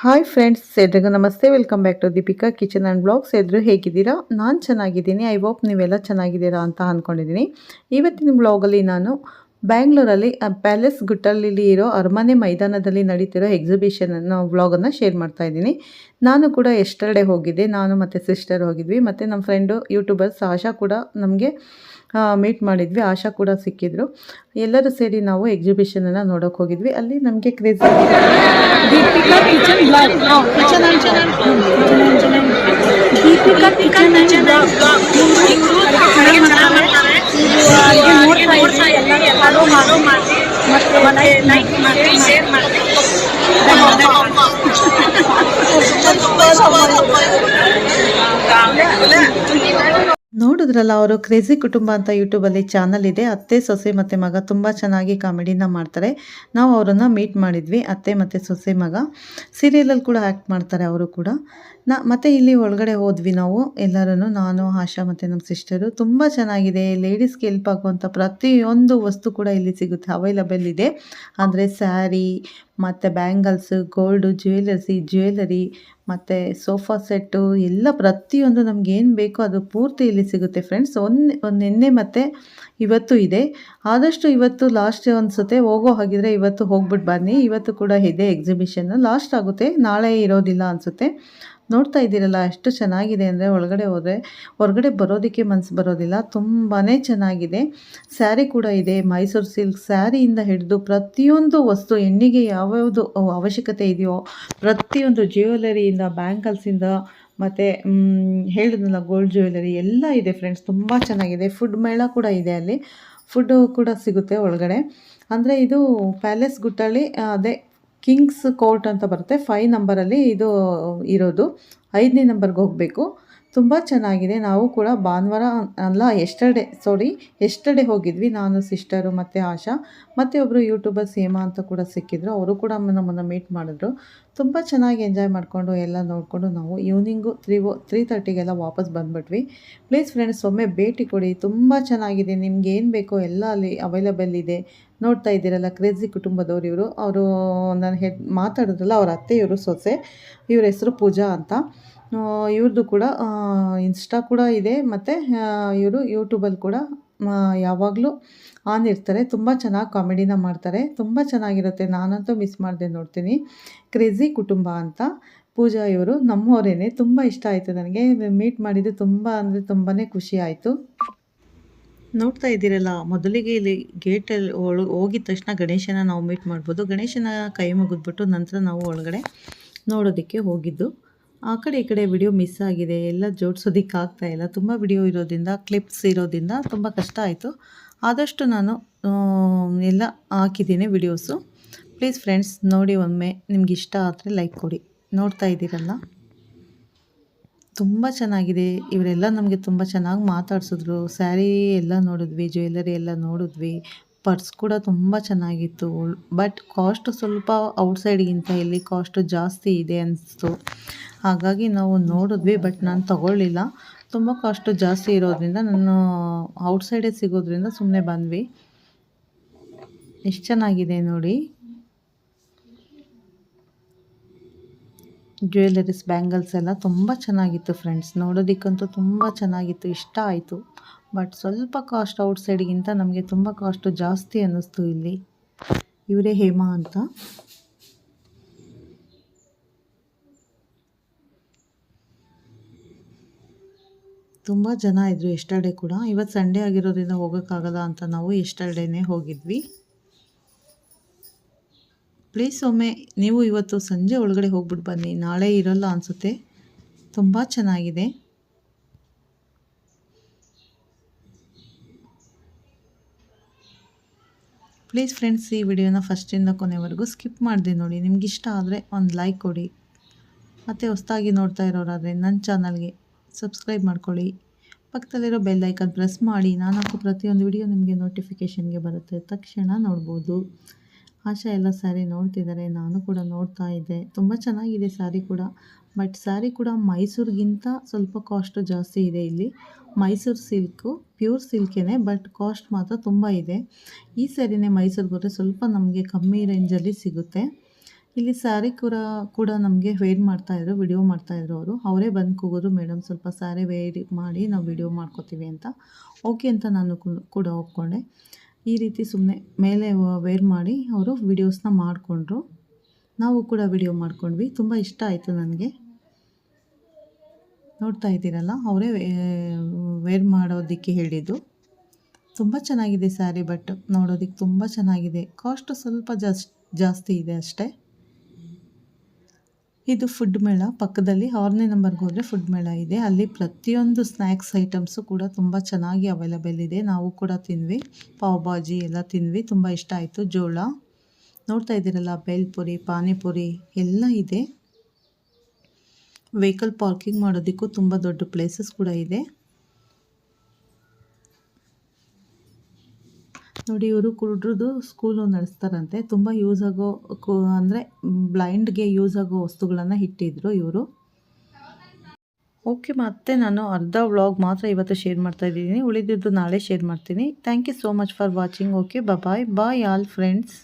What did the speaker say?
Hi friends ಎಲ್ರಿಗೂ ನಮಸ್ತೆ. Welcome back to Deepika kitchen and blogs ಎಲ್ರು ಹೇಗಿದ್ದೀರಾ? ನಾನು ಚೆನ್ನಾಗಿದ್ದೀನಿ. ಐ ಹೋಪ್ ನೀವೆಲ್ಲ ಚೆನ್ನಾಗಿದ್ದೀರಾ ಅಂತ ಅಂದ್ಕೊಂಡಿದ್ದೀನಿ ಇವತ್ತಿನ ಬ್ಲಾಗಲ್ಲಿ ನಾನು ಬ್ಯಾಂಗ್ಳೂರಲ್ಲಿ ಪ್ಯಾಲೇಸ್ ಗುಟ್ಟಲ್ಲಿ ಇರೋ ಅರಮನೆ ಮೈದಾನದಲ್ಲಿ ನಡೀತಿರೋ ಎಕ್ಸಿಬಿಷನ್ ಅನ್ನೋ ವ್ಲಾಗನ್ನು ಶೇರ್ ಮಾಡ್ತಾ ಇದ್ದೀನಿ. ನಾನು ಕೂಡ ಎಸ್ಟರ್ಡೇ ಹೋಗಿದ್ದೆ. ನಾನು ಮತ್ತು ಸಿಸ್ಟರ್ ಹೋಗಿದ್ವಿ. ಮತ್ತು ನಮ್ಮ ಫ್ರೆಂಡು ಯೂಟ್ಯೂಬರ್ ಸಾಶಾ ಕೂಡ ನಮಗೆ ಮೀಟ್ ಮಾಡಿದ್ವಿ ಆಶಾ ಕೂಡ ಸಿಕ್ಕಿದ್ರು. ಎಲ್ಲರೂ ಸೇರಿ ನಾವು ಎಕ್ಸಿಬಿಷನನ್ನು ನೋಡೋಕೆ ಹೋಗಿದ್ವಿ. ಅಲ್ಲಿ ನಮಗೆ craze Deepika kitchen blog kitchen and kitchen Deepika kitchen and blog ಅಡುಗೆ ಮಾಡ್ತಾರೆ ಅಡುಗೆ ನೋಡ್ತಾ ಇದ್ವಿ ಎಲ್ಲರೂ ಮಾಡೋ ಮಾಡಿ ಮತ್ತೆ ಲೈಕ್ ಮಾಡಿ ಶೇರ್ ಮಾಡಿ ನೋಡಿದ್ರಲ್ಲ, ಅವರು ಕ್ರೇಜಿ ಕುಟುಂಬ ಅಂತ ಯೂಟ್ಯೂಬಲ್ಲಿ ಚಾನಲ್ ಇದೆ. ಅತ್ತೆ, ಸೊಸೆ ಮತ್ತು ಮಗ ತುಂಬ ಚೆನ್ನಾಗಿ ಕಾಮಿಡಿನ ಮಾಡ್ತಾರೆ. ನಾವು ಅವರನ್ನು ಮೀಟ್ ಮಾಡಿದ್ವಿ, ಅತ್ತೆ ಮತ್ತು ಸೊಸೆ ಮಗ. ಸೀರಿಯಲಲ್ಲಿ ಕೂಡ ಆ್ಯಕ್ಟ್ ಮಾಡ್ತಾರೆ ಅವರು ಕೂಡ. ನಾ, ಮತ್ತು ಇಲ್ಲಿ ಒಳಗಡೆ ಹೋದ್ವಿ ನಾವು ಎಲ್ಲರೂ ನಾನು, ಆಶಾ ಮತ್ತು ನಮ್ಮ ಸಿಸ್ಟರು ತುಂಬ ಚೆನ್ನಾಗಿದೆ. ಲೇಡೀಸ್ಗೆ ಹೆಲ್ಪ್ ಆಗುವಂಥ ಪ್ರತಿಯೊಂದು ವಸ್ತು ಕೂಡ ಇಲ್ಲಿ ಸಿಗುತ್ತೆ ಅವೈಲಬಲ್ ಇದೆ. ಅಂದರೆ ಸ್ಯಾರಿ ಮತ್ತು ಬ್ಯಾಂಗಲ್ಸು ಗೋಲ್ಡು ಜ್ಯುವೆಲರ್ಸಿ ಜ್ಯುವೆಲರಿ ಮತ್ತು ಸೋಫಾ ಸೆಟ್ಟು ಎಲ್ಲ ಪ್ರತಿಯೊಂದು ನಮ್ಗೆ ಏನು ಬೇಕೋ ಅದು ಪೂರ್ತಿ ಇಲ್ಲಿ ಸಿಗುತ್ತೆ ಫ್ರೆಂಡ್ಸ್ ಒಂದು ಒಂದು ನಿನ್ನೆ ಮತ್ತು ಇವತ್ತು ಇದೆ. ಆದಷ್ಟು ಇವತ್ತು ಲಾಸ್ಟ್ ಅನಿಸುತ್ತೆ ಹೋಗೋ ಹಾಗಿದ್ರೆ ಇವತ್ತು ಹೋಗ್ಬಿಟ್ಟು ಬನ್ನಿ. ಇವತ್ತು ಕೂಡ ಇದೆ ಎಕ್ಸಿಬಿಷನ್ ಲಾಸ್ಟ್ ಆಗುತ್ತೆ. ನಾಳೆ ಇರೋದಿಲ್ಲ ಅನಿಸುತ್ತೆ. ನೋಡ್ತಾ ಇದ್ದೀರಲ್ಲ, ಎಷ್ಟು ಚೆನ್ನಾಗಿದೆ ಅಂದರೆ ಒಳಗಡೆ ಹೋದರೆ, ಹೊರಗಡೆ ಬರೋದಕ್ಕೆ ಮನಸ್ಸು ಬರೋದಿಲ್ಲ ತುಂಬಾ ಚೆನ್ನಾಗಿದೆ. ಸ್ಯಾರಿ ಕೂಡ ಇದೆ, ಮೈಸೂರು ಸಿಲ್ಕ್ ಸ್ಯಾರಿಯಿಂದ ಹಿಡಿದು ಪ್ರತಿಯೊಂದು ವಸ್ತು, ಹೆಣ್ಣಿಗೆ ಯಾವ್ಯಾವುದು ಅವಶ್ಯಕತೆ ಇದೆಯೋ, ಪ್ರತಿಯೊಂದು ಜ್ಯುವೆಲರಿಯಿಂದ, ಬ್ಯಾಂಗಲ್ಸಿಂದ, ಮತ್ತು ಹೇಳಿದ್ನಲ್ಲ, ಗೋಲ್ಡ್ ಜ್ಯುವೆಲರಿ ಎಲ್ಲ ಇದೆ ಫ್ರೆಂಡ್ಸ್ ತುಂಬ ಚೆನ್ನಾಗಿದೆ. ಫುಡ್ ಮೇಳ ಕೂಡ ಇದೆ ಅಲ್ಲಿ. ಫುಡ್ಡು ಕೂಡ ಸಿಗುತ್ತೆ ಒಳಗಡೆ. ಅಂದರೆ ಇದು ಪ್ಯಾಲೇಸ್ ಗುಟ್ಟಳ್ಳಿ, ಅದೇ ಕಿಂಗ್ಸ್ ಕೋರ್ಟ್ ಅಂತ ಬರುತ್ತೆ. ಫೈವ್ ನಂಬರಲ್ಲಿ ಇದು ಇರೋದು. ಐದನೇ ನಂಬರ್ಗೆ ಹೋಗಬೇಕು. ತುಂಬ ಚೆನ್ನಾಗಿದೆ. ನಾವು ಕೂಡ ಭಾನುವಾರ ಅಲ್ಲ ಎಸ್ಟರ್ಡೇ ಸಾರಿ ಎಸ್ಟರ್ಡೇ ಹೋಗಿದ್ವಿ. ನಾನು ಸಿಸ್ಟರು ಮತ್ತು ಆಶಾ. ಮತ್ತು ಒಬ್ಬರು ಯೂಟ್ಯೂಬರ್ ಸೇಮಾ ಅಂತ ಕೂಡ ಸಿಕ್ಕಿದ್ರು. ಅವರು ಕೂಡ ನಮ್ಮನ್ನು ಮೀಟ್ ಮಾಡಿದ್ರು. ತುಂಬ ಚೆನ್ನಾಗಿ ಎಂಜಾಯ್ ಮಾಡಿಕೊಂಡು ಎಲ್ಲ ನೋಡಿಕೊಂಡು ನಾವು ಈವ್ನಿಂಗು ತ್ರೀ ಓ ತ್ರೀ ತರ್ಟಿಗೆಲ್ಲ ವಾಪಸ್ ಬಂದುಬಿಟ್ವಿ. ಪ್ಲೀಸ್ ಫ್ರೆಂಡ್ಸ್ ಒಮ್ಮೆ ಭೇಟಿ ಕೊಡಿ. ತುಂಬ ಚೆನ್ನಾಗಿದೆ. ನಿಮ್ಗೆ ಏನು ಬೇಕೋ ಎಲ್ಲ ಅಲ್ಲಿ ಅವೈಲಬಲ್ ಇದೆ. ನೋಡ್ತಾ ಇದ್ದೀರಲ್ಲ ಕ್ರೇಜಿ ಕುಟುಂಬದವ್ರು ಇವರು. ಅವರು ನಾನು ಹೆ ಮಾತಾಡಿದ್ರಲ್ಲ ಅವ್ರ ಅತ್ತೆ ಇವರು ಸೊಸೆ, ಇವ್ರ ಹೆಸರು ಪೂಜಾ ಅಂತ. ಇವ್ರದ್ದು ಕೂಡ ಇನ್ಸ್ಟಾ ಕೂಡ ಇದೆ. ಮತ್ತು ಇವರು ಯೂಟ್ಯೂಬಲ್ಲಿ ಕೂಡ ಯಾವಾಗಲೂ ಆನ್ ಇರ್ತಾರೆ. ತುಂಬ ಚೆನ್ನಾಗಿ ಕಾಮಿಡಿನ ಮಾಡ್ತಾರೆ. ತುಂಬ ಚೆನ್ನಾಗಿರುತ್ತೆ. ನಾನಂತೂ ಮಿಸ್ ಮಾಡಿದೆ ನೋಡ್ತೀನಿ. ಕ್ರೇಜಿ ಕುಟುಂಬ ಅಂತ ಪೂಜಾ ಇವರು. ನಮ್ಮವರೇನೆ ತುಂಬ ಇಷ್ಟ ಆಯಿತು ನನಗೆ. ಮೀಟ್ ಮಾಡಿದ್ದು ತುಂಬ ಅಂದರೆ ತುಂಬಾ ಖುಷಿ ಆಯಿತು. ನೋಡ್ತಾ ಇದ್ದೀರಲ್ಲ, ಮೊದಲಿಗೆ ಇಲ್ಲಿ ಗೇಟಲ್ಲಿ ಒಳ, ಹೋಗಿದ ತಕ್ಷಣ ಗಣೇಶನ ನಾವು ಮೀಟ್ ಮಾಡ್ಬೋದು. ಗಣೇಶನ ಕೈ ಮುಗಿದ್ಬಿಟ್ಟು ನಂತರ ನಾವು ಒಳಗಡೆ ನೋಡೋದಕ್ಕೆ ಹೋಗಿದ್ದು. ಆ ಕಡೆ ಈ ಕಡೆ ವಿಡಿಯೋ ಮಿಸ್ ಆಗಿದೆ, ಎಲ್ಲ ಜೋಡಿಸೋದಿಕ್ಕೆ ಆಗ್ತಾ ಇಲ್ಲ. ತುಂಬ ವಿಡಿಯೋ ಇರೋದ್ರಿಂದ ಕ್ಲಿಪ್ಸ್ ಇರೋದ್ರಿಂದ ತುಂಬ ಕಷ್ಟ ಆಯಿತು. ಆದಷ್ಟು ನಾನು ಎಲ್ಲ ಹಾಕಿದ್ದೀನಿ ವಿಡಿಯೋಸು ಪ್ಲೀಸ್ ಫ್ರೆಂಡ್ಸ್ ನೋಡಿ ಒಮ್ಮೆ ನಿಮ್ಗೆ ಇಷ್ಟ ಆದರೆ ಲೈಕ್ ಕೊಡಿ. ನೋಡ್ತಾ ಇದ್ದೀರಲ್ಲ? ತುಂಬ ಚೆನ್ನಾಗಿದೆ. ಇವರೆಲ್ಲ ನಮಗೆ ತುಂಬ ಚೆನ್ನಾಗಿ ಮಾತಾಡಿಸಿದ್ರು. ಸ್ಯಾರಿ ಎಲ್ಲ ನೋಡಿದ್ವಿ ಜ್ಯುವೆಲ್ಲರಿ ಎಲ್ಲ ನೋಡಿದ್ವಿ. ಪರ್ಸ್ ಕೂಡ ತುಂಬ ಚೆನ್ನಾಗಿತ್ತು. ಬಟ್ ಕಾಸ್ಟ್ ಸ್ವಲ್ಪ ಔಟ್ಸೈಡ್ಗಿಂತ ಇಲ್ಲಿ ಕಾಸ್ಟು ಜಾಸ್ತಿ ಇದೆ ಅನಿಸ್ತು. ಹಾಗಾಗಿ ನಾವು ನೋಡಿದ್ವಿ ಬಟ್ ನಾನು ತಗೊಳ್ಳಿಲ್ಲ. ತುಂಬ ಕಾಸ್ಟು ಜಾಸ್ತಿ ಇರೋದ್ರಿಂದ ನಾನು ಔಟ್ಸೈಡೇ ಸಿಗೋದ್ರಿಂದ ಸುಮ್ಮನೆ ಬಂದ್ವಿ. ಎಷ್ಟು ಚೆನ್ನಾಗಿದೆ ನೋಡಿ. ಜ್ಯುವೆಲರೀಸ್ ಬ್ಯಾಂಗಲ್ಸ್ ಎಲ್ಲ ತುಂಬ ಚೆನ್ನಾಗಿತ್ತು ಫ್ರೆಂಡ್ಸ್ ನೋಡೋದಕ್ಕಂತೂ ತುಂಬ ಚೆನ್ನಾಗಿತ್ತು. ಇಷ್ಟ ಆಯಿತು. ಬಟ್ ಸ್ವಲ್ಪ ಕಾಸ್ಟ್ ಔಟ್ಸೈಡ್ಗಿಂತ ನಮಗೆ ತುಂಬ ಕಾಸ್ಟು ಜಾಸ್ತಿ ಅನ್ನಿಸ್ತು ಇಲ್ಲಿ. ಇವರೇ ಹೇಮಾ ಅಂತ. ತುಂಬ ಜನ ಇದ್ದರು ಎಸ್ಟರ್ಡೇ ಕೂಡ. ಇವತ್ತು ಸಂಡೇ ಆಗಿರೋದ್ರಿಂದ ಹೋಗೋಕ್ಕಾಗಲ್ಲ ಅಂತ ನಾವು ಎಸ್ಟರ್ಡೇನೇ ಹೋಗಿದ್ವಿ. ಪ್ಲೀಸ್ ಒಮ್ಮೆ ನೀವು ಇವತ್ತು ಸಂಜೆ ಒಳಗಡೆ ಹೋಗ್ಬಿಟ್ಟು ಬನ್ನಿ. ನಾಳೆ ಇರೋಲ್ಲ ಅನಿಸುತ್ತೆ. ತುಂಬ ಚೆನ್ನಾಗಿದೆ. ಪ್ಲೀಸ್ ಫ್ರೆಂಡ್ಸ್ ಈ ವಿಡಿಯೋನ ಫಸ್ಟಿಂದ ಕೊನೆವರೆಗೂ ಸ್ಕಿಪ್ ಮಾಡಿದೆ ನೋಡಿ. ನಿಮ್ಗೆ ಇಷ್ಟ ಆದರೆ ಒಂದು ಲೈಕ್ ಕೊಡಿ. ಮತ್ತು ಹೊಸದಾಗಿ ನೋಡ್ತಾ ಇರೋರಾದರೆ ನನ್ನ ಚಾನಲ್ಗೆ ಸಬ್ಸ್ಕ್ರೈಬ್ ಮಾಡ್ಕೊಳ್ಳಿ. ಪಕ್ಕದಲ್ಲಿರೋ ಬೆಲ್ ಐಕನ್ ಪ್ರೆಸ್ ಮಾಡಿ. ನಾನು ಹಾಕೋ ಪ್ರತಿಯೊಂದು ವಿಡಿಯೋ ನಿಮಗೆ ನೋಟಿಫಿಕೇಷನ್ಗೆ ಬರುತ್ತೆ. ತಕ್ಷಣ ನೋಡ್ಬೋದು. ಆಶಾ ಎಲ್ಲ ಸ್ಯಾರಿ ನೋಡ್ತಿದ್ದಾರೆ ನಾನು ಕೂಡ ನೋಡ್ತಾ ಇದ್ದೆ. ತುಂಬ ಚೆನ್ನಾಗಿದೆ ಸ್ಯಾರಿ ಕೂಡ. ಬಟ್ ಸ್ಯಾರಿ ಕೂಡ ಮೈಸೂರಿಗಿಂತ ಸ್ವಲ್ಪ ಕಾಸ್ಟು ಜಾಸ್ತಿ ಇದೆ ಇಲ್ಲಿ. ಮೈಸೂರು ಸಿಲ್ಕು, ಪ್ಯೂರ್ ಸಿಲ್ಕೇನೆ, ಬಟ್ ಕಾಸ್ಟ್ ಮಾತ್ರ ತುಂಬ ಇದೆ. ಈ ಸ್ಯಾರಿನೇ ಮೈಸೂರಿಗೆ ಹೋದರೆ ಸ್ವಲ್ಪ ನಮಗೆ ಕಮ್ಮಿ ರೇಂಜಲ್ಲಿ ಸಿಗುತ್ತೆ. ಇಲ್ಲಿ ಸ್ಯಾರಿ ಕೂಡ ಕೂಡ ನಮಗೆ ವೇರ್ ಮಾಡ್ತಾಯಿದ್ರು ವಿಡಿಯೋ ಮಾಡ್ತಾಯಿದ್ರು ಅವರು. ಅವರೇ ಬಂದು ಕೂಗೋದು ಮೇಡಮ್ ಸ್ವಲ್ಪ ಸ್ಯಾರಿ ವೇರ್ ಮಾಡಿ ನಾವು ವಿಡಿಯೋ ಮಾಡ್ಕೋತೀವಿ ಅಂತ. ಓಕೆ ಅಂತ ನಾನು ಕೂಡ ಒಪ್ಕೊಂಡೆ. ಈ ರೀತಿ ಸುಮ್ಮನೆ ಮೇಲೆ ವೇರ್ ಮಾಡಿ ಅವರು ವಿಡಿಯೋಸ್ನ ಮಾಡಿಕೊಂಡ್ರು. ನಾವು ಕೂಡ ವಿಡಿಯೋ ಮಾಡ್ಕೊಂಡ್ವಿ. ತುಂಬ ಇಷ್ಟ ಆಯಿತು ನನಗೆ. ನೋಡ್ತಾ ಇದ್ದೀರಲ್ಲ? ಅವರೇ ವೇರ್ ಮಾಡೋದಕ್ಕೆ ಹೇಳಿದ್ದು. ತುಂಬ ಚೆನ್ನಾಗಿದೆ ಸ್ಯಾರಿ, ಬಟ್ ನೋಡೋದಕ್ಕೆ ತುಂಬ ಚೆನ್ನಾಗಿದೆ. ಕಾಸ್ಟ್ ಸ್ವಲ್ಪ ಜಾಸ್, ಜಾಸ್ತಿ ಇದೆ ಅಷ್ಟೇ. ಇದು ಫುಡ್ ಮೇಳ. ಪಕ್ಕದಲ್ಲಿ ಆರನೇ ನಂಬರ್ಗೆ ಹೋದರೆ ಫುಡ್ ಮೇಳ ಇದೆ. ಅಲ್ಲಿ ಪ್ರತಿಯೊಂದು ಸ್ನ್ಯಾಕ್ಸ್ ಐಟಮ್ಸು ಕೂಡ ತುಂಬ ಚೆನ್ನಾಗಿ ಅವೈಲಬಲ್ ಇದೆ. ನಾವು ಕೂಡ ತಿಂದ್ವಿ. ಪಾವ್ ಭಾಜಿ ಎಲ್ಲ ತಿಂದ್ವಿ. ತುಂಬ ಇಷ್ಟ ಆಯಿತು. ಜೋಳ. ನೋಡ್ತಾ ಇದ್ದೀರಲ್ಲ, ಬೇಲ್ಪುರಿ, ಪಾನಿಪುರಿ ಎಲ್ಲ ಇದೆ. ವೆಹಿಕಲ್ ಪಾರ್ಕಿಂಗ್ ಮಾಡೋದಕ್ಕೂ ತುಂಬ ದೊಡ್ಡ ಪ್ಲೇಸಸ್ ಕೂಡ ಇದೆ. ನೋಡಿ, ಇವರು ಕುರುಡ್ರದ್ದು ಸ್ಕೂಲು ನಡೆಸ್ತಾರಂತೆ. ತುಂಬ ಯೂಸ್ ಆಗೋ ಅಂದರೆ ಬ್ಲೈಂಡ್ಗೆ ಯೂಸ್ ಆಗೋ ವಸ್ತುಗಳನ್ನು ಇಟ್ಟಿದ್ರು ಇವರು. ಓಕೆ, ಮತ್ತೆ ನಾನು ಅರ್ಧ ವ್ಲಾಗ್ ಮಾತ್ರ ಇವತ್ತು ಶೇರ್ ಮಾಡ್ತಾ ಇದ್ದೀನಿ. ಉಳಿದಿದ್ದು ನಾಳೆ ಶೇರ್ ಮಾಡ್ತೀನಿ. Thank you so much for watching. Okay bye bye, all friends.